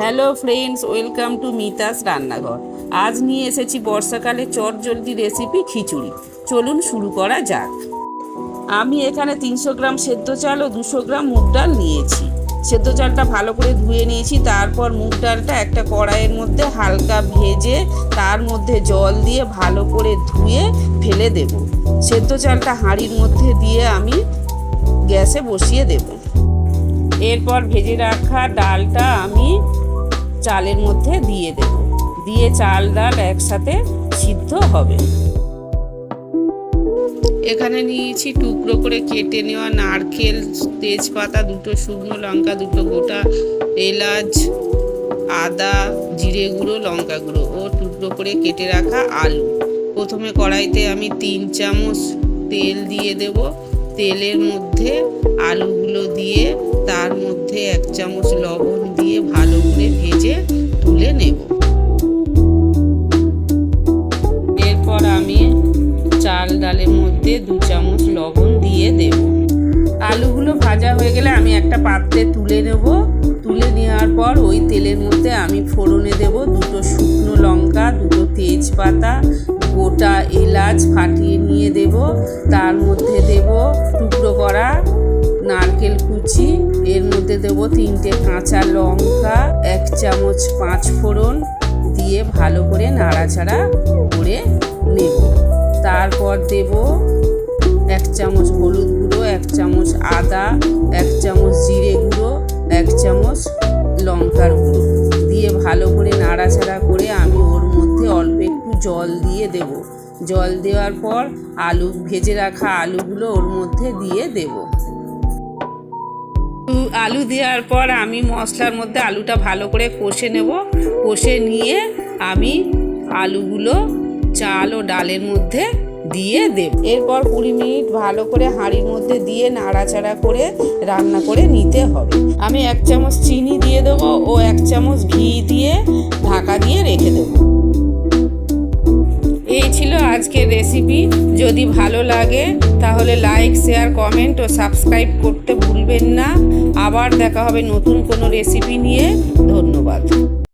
Hello friends welcome to Mita's রান্নাঘর। আজ নিয়ে এসেছি বর্ষাকালে চট জলদি রেসিপি খিচুড়ি। চলুন শুরু করা যাক। আমি এখানে তিনশো গ্রাম সেদ্ধ চাল ও দুশো গ্রাম মুগ ডাল নিয়েছি। সেদ্ধ চালটা ভালো করে ধুয়ে নিয়েছি, তারপর মুগ ডালটা একটা কড়াইয়ের মধ্যে হালকা ভেজে তার মধ্যে জল দিয়ে ভালো করে ধুয়ে ফেলে দেব। সেদ্ধ চালটা হাঁড়ির মধ্যে দিয়ে আমি গ্যাসে বসিয়ে দেবো। এরপর ভেজে রাখা ডালটা আমি চালের মধ্যে দিয়ে দেব। দিয়ে চাল, ডাল একসাথে সিদ্ধ হবে। এখানে নিয়েছি টুকরো করে কেটে নেওয়া নারকেল, তেজপাতা, দুটো শুকনো লঙ্কা, দুটো গোটা এলাচ, আদা, জিরে গুঁড়ো, লঙ্কা গুঁড়ো ও টুকরো করে কেটে রাখা আলু। প্রথমে কড়াইতে আমি তিন চামচ তেল দিয়ে দেব। তেলের মধ্যে আলুগুলো দিয়ে তার মধ্যে এক চামচ লবণ দিয়ে ভালো তুলে নেব। এরপর আমি চাল ডালের মধ্যে দু চামচ লবণ দিয়ে দেব। আলুগুলো ভাজা হয়ে গেলে আমি একটা পাত্রে তুলে নেব। তুলে নেওয়ার পর ওই তেলের মধ্যে আমি ফোড়নে দেব দুটো শুকনো লঙ্কা, দুটো তেজপাতা, গোটা এলাচ ফাটিয়ে নিয়ে দেব। তার মধ্যে দেব টুকরো করা তিনটে কাঁচা লঙ্কা, এক চামচ পাঁচ ফোড়ন দিয়ে ভালো করে নাড়াচাড়া করে নেব। তারপর দেব এক চামচ হলুদ গুঁড়ো, এক চামচ আদা, এক চামচ জিরে গুঁড়ো, এক চামচ লঙ্কার গুঁড়ো দিয়ে ভালো করে নাড়াচাড়া করে আমি ওর মধ্যে অল্প একটু জল দিয়ে দেব। জল দেওয়ার পর আলু, ভেজে রাখা আলুগুলো ওর মধ্যে দিয়ে দেবো। আলু দেওয়ার পর আমি মশলার মধ্যে আলুটা ভালো করে কষে নেব। কষে নিয়ে আমি আলুগুলো চাল ও ডালের মধ্যে দিয়ে দেব। এরপর কুড়ি মিনিট ভালো করে হাঁড়ির মধ্যে দিয়ে নাড়াচাড়া করে রান্না করে নিতে হবে। আমি এক চামচ চিনি দিয়ে দেবো ও এক চামচ ঘি দিয়ে ঢাকা দিয়ে রেখে দেবো। এই ছিল আজকের রেসিপি। যদি ভালো লাগে তাহলে লাইক, শেয়ার, কমেন্ট ও সাবস্ক্রাইব করতে ভুলবেন না। আবার দেখা হবে নতুন কোনো রেসিপি নিয়ে। ধন্যবাদ।